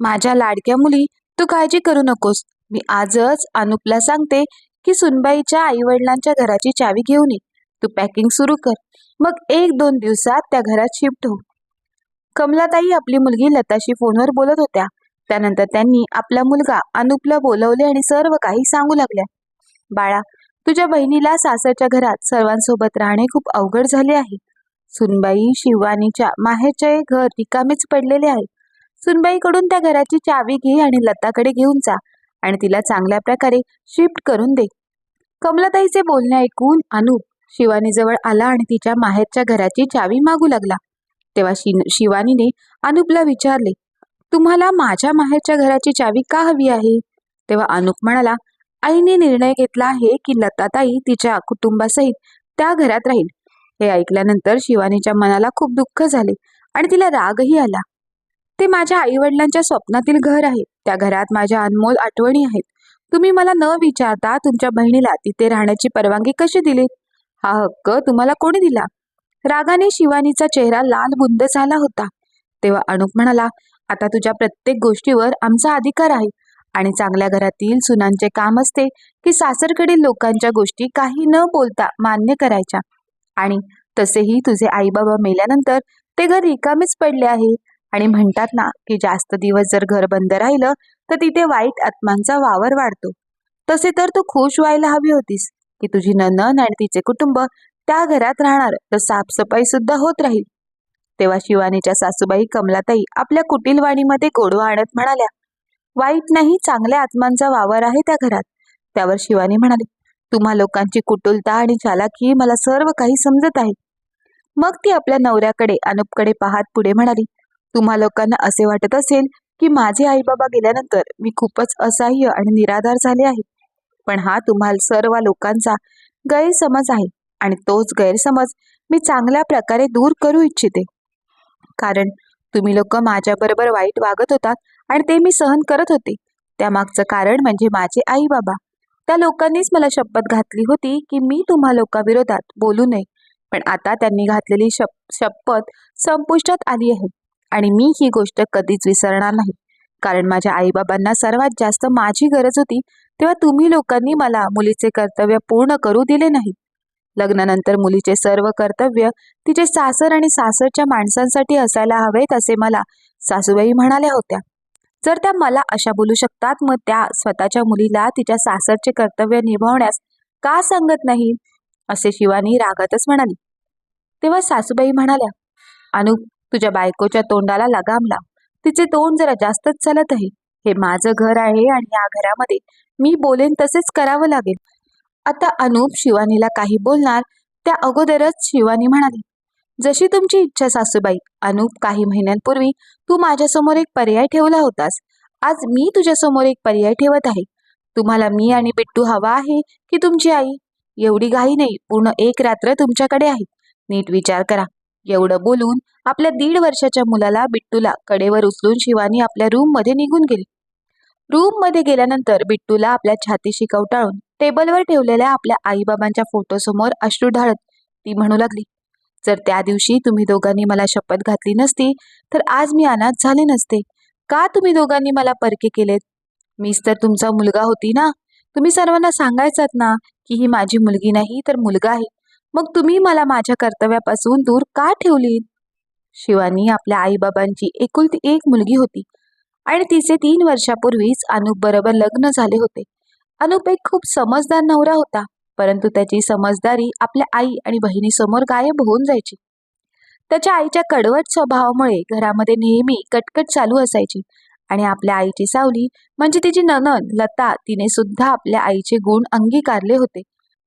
माझ्या लाडक्या मुली तू काळजी करू नकोस. मी आजच अनुपला सांगते की सुनबाईच्या आई वडिलांच्या घराची चावी घेऊन ये. तू पॅकिंग सुरू कर. मग एक दोन दिवसात त्या घरात शिफ्ट हो. कमलाताई आपली मुलगी लताशी फोनवर बोलत होत्या. त्यानंतर त्यांनी आपला मुलगा अनुपला बोलवले आणि सर्व काही सांगू लागल्या. बाळा तुझ्या बहिणीला सासरच्या घरात सर्वांसोबत राहणे खूप अवघड झाले आहे. सुनबाई शिवानीच्या माहेरचे घर रिकामेच पडलेले आहे. सुनबाईकडून त्या घराची चावी घे आणि लताकडे घेऊन जा आणि तिला चांगल्या प्रकारे शिफ्ट करून दे. कमलाताईचे बोलणे ऐकून अनुप शिवानीजवळ आला आणि तिच्या माहेरच्या घराची चावी मागू लागला. तेव्हा शिवानीने अनुपला विचारले तुम्हाला माझ्या माहेरच्या घराची चावी का हवी आहे? तेव्हा अनुप म्हणाला आईने निर्णय घेतला आहे की लताताई तिच्या कुटुंबासहित त्या घरात राहील. हे ऐकल्यानंतर शिवानीच्या मनाला खूप दुःख झाले आणि तिला रागही आला. ते माझ्या आई वडिलांच्या स्वप्नातील घर आहे त्या घरात माझ्या अनमोल आठवणी आहेत. तुम्ही मला न विचारता तुमच्या बहिणीला तिथे राहण्याची परवानगी कशी दिली? हा हक्क तुम्हाला कोणी दिला? रागाने शिवानीचा चेहरा लाल बुंद झाला होता. तेव्हा अनुप म्हणाला आता तुझ्या प्रत्येक गोष्टीवर आमचा अधिकार आहे. आणि चांगल्या घरातील सुनांचे काम असते की सासरकडील लोकांच्या गोष्टी काही न बोलता मान्य करायच्या. आणि तसेही तुझे आई बाबा मेल्यानंतर ते घर रिकामीच पडले आहे. आणि म्हणतात ना की जास्त दिवस जर घर बंद राहिलं तर तिथे वाईट आत्मांचा वावर वाढतो. तसे तर तू खुश व्हायला हवी होतीस की तुझी ननन आणि तिचे कुटुंब त्या घरात राहणार तर साफसफाई सुद्धा होत राहील. तेव्हा शिवानीच्या सासूबाई कमलाताई आपल्या कुटीलवाणीमध्ये गोडवा आणत म्हणाल्या वाईट नाही चांगल्या आत्मांचा वावर आहे त्या घरात. त्यावर शिवानी म्हणाली तुम्हा लोकांची कुटुलता आणि चालाकी मला सर्व काही समजत आहे. मग ती आपल्या नवऱ्याकडे अनुपकडे पाहत पुढे म्हणाली तुम्हा लोकांना असे वाटत असेल की माझे आई बाबा गेल्यानंतर मी खूपच असह्य आणि निराधार झाले आहे. पण हा तुम्हाला सर्व लोकांचा गैरसमज आहे आणि तोच गैरसमज मी चांगल्या प्रकारे दूर करू इच्छिते. कारण तुम्ही लोक माझ्याबरोबर वाईट वागत होतात आणि ते मी सहन करत होते. त्यामागचं कारण म्हणजे माझे आई बाबा त्या लोकांनीच मला शपथ घातली होती की मी तुम्हा लोकांविरोधात बोलू नये. पण आता त्यांनी घातलेली शप शपथ संपुष्टात आली आहे. आणि मी ही गोष्ट कधीच विसरणार नाही. कारण माझ्या आईबाबांना सर्वात जास्त माझी गरज होती तेव्हा तुम्ही लोकांनी मला मुलीचे कर्तव्य पूर्ण करू दिले नाही. लग्नानंतर मुलीचे सर्व कर्तव्य तिचे सासर आणि सासरच्या माणसांसाठी असायला हवेत असे मला सासूबाई म्हणाल्या होत्या. जर त्या मला अशा बोलू शकतात मग त्या स्वतःच्या मुलीला तिच्या सासरचे कर्तव्य निभावण्यास का सांगत नाही? असे शिवानी रागातच म्हणाली. तेव्हा सासूबाई म्हणाल्या अनु तुझ्या बायकोच्या तोंडाला लगाम लाव. तिचे तोंड जरा जास्तच चालत आहे. हे माझं घर आहे आणि या घरामध्ये मी बोलेन तसेच करावं लागेल. आता अनुप शिवानीला काही बोलणार त्या अगोदरच शिवानी म्हणाली जशी तुमची इच्छा सासूबाई अनुप काही महिन्यांपूर्वी तू माझ्यासमोर एक पर्याय ठेवला होतास. आज मी तुझ्यासमोर एक पर्याय ठेवत आहे. तुम्हाला मी आणि बिट्टू हवा आहे की तुमची आई? एवढी घाई नाही पूर्ण एक रात्र तुमच्याकडे आहे. नीट विचार करा. एवढं बोलून आपल्या दीड वर्षाच्या मुलाला बिट्टूला कडेवर उचलून शिवानी आपल्या रूममध्ये निघून गेली. रूममध्ये गेल्यानंतर बिट्टूला आपल्या छातीशी कवटाळून टेबलवर ठेवलेल्या आपल्या आईबाबांच्या फोटोसमोर अश्रू ढाळत ती म्हणू लागली जर त्या दिवशी तुम्ही दोघांनी मला शपथ घातली नसती तर आज मी अनाथ झाले नसते. का तुम्ही दोघांनी मला परके केलेत? मीच तर तुमचा मुलगा होती ना. तुम्ही सर्वांना सांगायचात ना की ही माझी मुलगी नाही तर मुलगा आहे. मग तुम्ही मला माझ्या कर्तव्यापासून दूर का ठेवली शिवानी आपल्या आईबाबांची एकुलती एक मुलगी होती आणि तिचे तीन वर्षापूर्वीच अनुप बरोबर लग्न झाले होते. अनुप एक खूप समजदार नवरा होता परंतु त्याची समजदारी आपल्या आई आणि बहिणीसमोर गायब होऊन जायची. त्याच्या आईच्या कडवट स्वभावामुळे घरामध्ये नेहमी कटकट चालू असायची आणि आपल्या आईची सावली म्हणजे तिची ननद लता तिने सुद्धा आपल्या आईचे गुण अंगीकारले होते.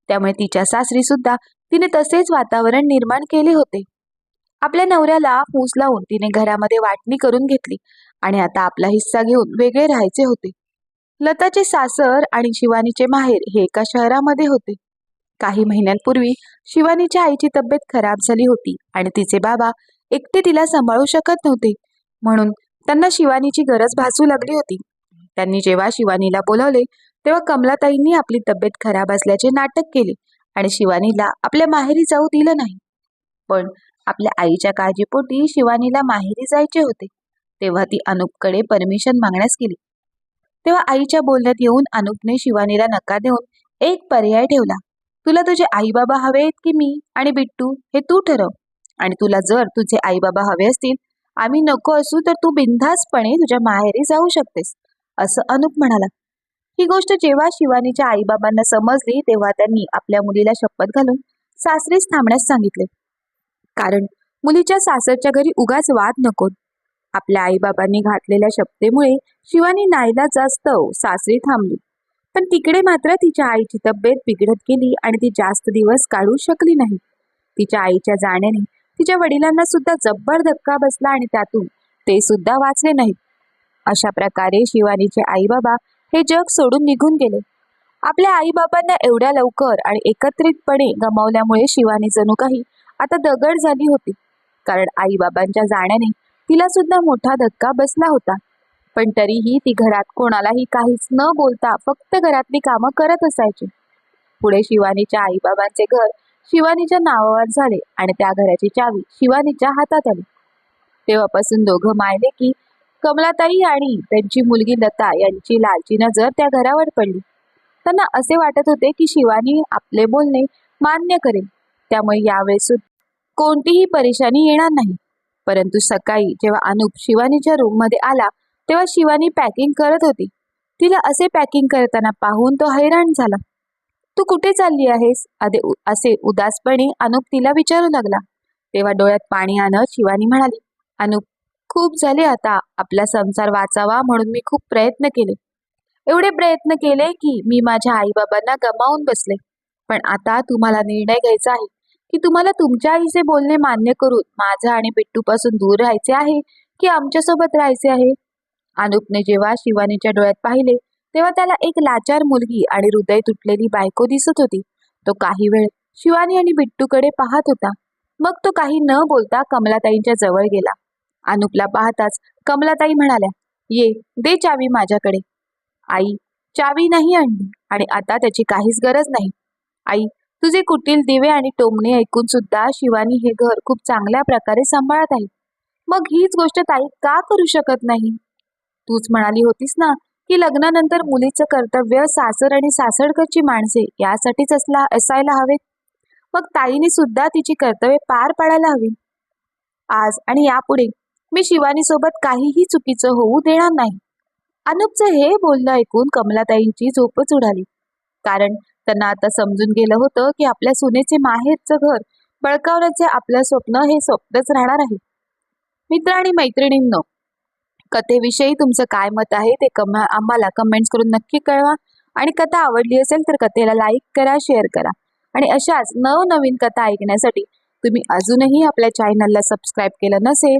त्यामुळे तिच्या सासरी सुद्धा तिने तसेच वातावरण निर्माण केले होते. आपल्या नवऱ्याला फूस लावून तिने घरामध्ये वाटणी करून घेतली आणि आता आपला हिस्सा घेऊन वेगळे राहायचे होते. लताचे सासर आणि शिवानीचे माहेर हे एका शहरामध्ये होते. काही महिन्यांपूर्वी शिवानीच्या आईची तब्येत खराब झाली होती आणि तिचे बाबा एकटे तिला सांभाळू शकत नव्हते. म्हणून त्यांना शिवानीची गरज भासू लागली होती. त्यांनी जेव्हा शिवानीला बोलावले तेव्हा कमलाताईंनी आपली तब्येत खराब असल्याचे नाटक केले. आणि शिवानीला आपल्या माहेरी जाऊ दिलं नाही. पण आपल्या आईच्या काळजीपोटी शिवानीला माहेरी जायचे होते. तेव्हा ती अनुपकडे परमिशन मागण्यास गेली. तेव्हा आईच्या बोलण्यात येऊन अनुपने शिवानीला नकार देऊन एक पर्याय ठेवला. तुला तुझे आई बाबा हवेत की मी आणि बिट्टू हे तू ठरव. आणि तुला जर तुझे आई बाबा हवे असतील आम्ही नको असू तर तू बिनधास्तपणे तुझ्या माहेरी जाऊ शकतेस असं अनुप म्हणाला. ही गोष्ट जेव्हा शिवानीच्या आईबाबांना समजली तेव्हा त्यांनी आपल्या मुलीला शपथ घालून सासरीच थांबण्यास सांगितले. कारण मुलीच्या सासरच्या घरी उगाच वाद नको. आपल्या आईबाबांनी घातलेल्या शपथेमुळे शिवानी नाईला जास्त सासरी थांबली. पण तिकडे मात्र तिच्या आईची तब्येत बिघडत गेली आणि ती जास्त दिवस काढू शकली नाही. तिच्या आईच्या जाण्याने तिच्या वडिलांना सुद्धा जब्बर धक्का बसला आणि त्यातून ते सुद्धा वाचले नाहीत. अशा प्रकारे शिवानीचे आईबाबा हे जग सोडून निघून गेले. आपल्या आईबाबांना एवढ्या लवकर आणि एकत्रितपणे गमावल्यामुळे शिवानी जणू काही आता दगड झाली होती. कारण आईबाबांच्या जाण्याने तिला सुद्धा मोठा धक्का बसला होता. पण तरीही ती घरात कोणालाही काहीच न बोलता फक्त घरातली कामं करत असायची. पुढे शिवानीच्या आईबाबांचे घर शिवानीच्या नावावर झाले आणि त्या घराची चावी शिवानीच्या हातात आली. तेव्हापासून दोघं मायले की कमलाताई आणि त्यांची मुलगी लता यांची लालची नजर त्या घरावर पडली. त्यांना असे वाटत होते की शिवानी आपले बोलणे मान्य करेल. त्यामुळे यावेळेस कोणतीही परेशानी येणार नाही. परंतु सकाळी जेव्हा अनुप शिवानीच्या रूममध्ये आला तेव्हा शिवानी पॅकिंग करत होती. तिला असे पॅकिंग करताना पाहून तो हैराण झाला. तू कुठे चालली आहेस? अदे असे उदासपणे अनुप तिला विचारू लागला. तेव्हा डोळ्यात पाणी आणत शिवानी म्हणाली अनुप खूप झाले आता. आपला संसार वाचावा म्हणून मी खूप प्रयत्न केले. एवढे प्रयत्न केले की मी माझ्या आईबाबांना गमावून बसले. पण आता तुम्हाला निर्णय घ्यायचा आहे की तुम्हाला तुमच्या आईचे बोलणे मान्य करून माझं आणि बिट्टूपासून दूर राहायचे आहे की आमच्यासोबत राहायचे आहे? अनुपने जेव्हा शिवानीच्या डोळ्यात पाहिले तेव्हा त्याला एक लाचार मुलगी आणि हृदय तुटलेली बायको दिसत होती. तो काही वेळ शिवानी आणि बिट्टूकडे पाहत होता. मग तो काही न बोलता कमलाताईंच्या जवळ गेला. अनुपला पाहताच कमलाताई म्हणाल्या ये दे चावी माझ्याकडे. आई चावी नाही आणली आणि आता त्याची काहीच गरज नाही. आई तुझे कुटील दिवे आणि टोमणे ऐकून सुद्धा शिवानी हे घर खूप चांगल्या प्रकारे सांभाळत आहे. मग हीच गोष्ट ताई का करू शकत नाही? तूच म्हणाली होतीस ना की लग्नानंतर मुलीचं कर्तव्य सासर आणि सासरकडची माणसे यासाठीच असला असायला हवेत. मग ताईने सुद्धा तिची कर्तव्य पार पाडायला हवी. आज आणि यापुढे मी शिवानी सोबत काहीही चुकीचं होऊ देणार नाही. अनुपचं हे बोलणं ऐकून कमलाताईंची झोपच उडाली कारण त्यांना आता समजून गेलं होतं की आपल्या सुनेचे माहेरचं घर बळकावण्याचे आपलं स्वप्न हे स्वप्नच राहणार आहे. मित्र आणि मैत्रिणींनो कथेविषयी तुमचं काय मत आहे ते कम आम्हाला कमेंट्स करून नक्की कळवा. आणि कथा आवडली असेल तर कथेला लाईक करा शेअर करा. आणि अशाच नवनवीन कथा ऐकण्यासाठी तुम्ही अजूनही आपल्या चॅनलला सबस्क्राईब केलं नसेल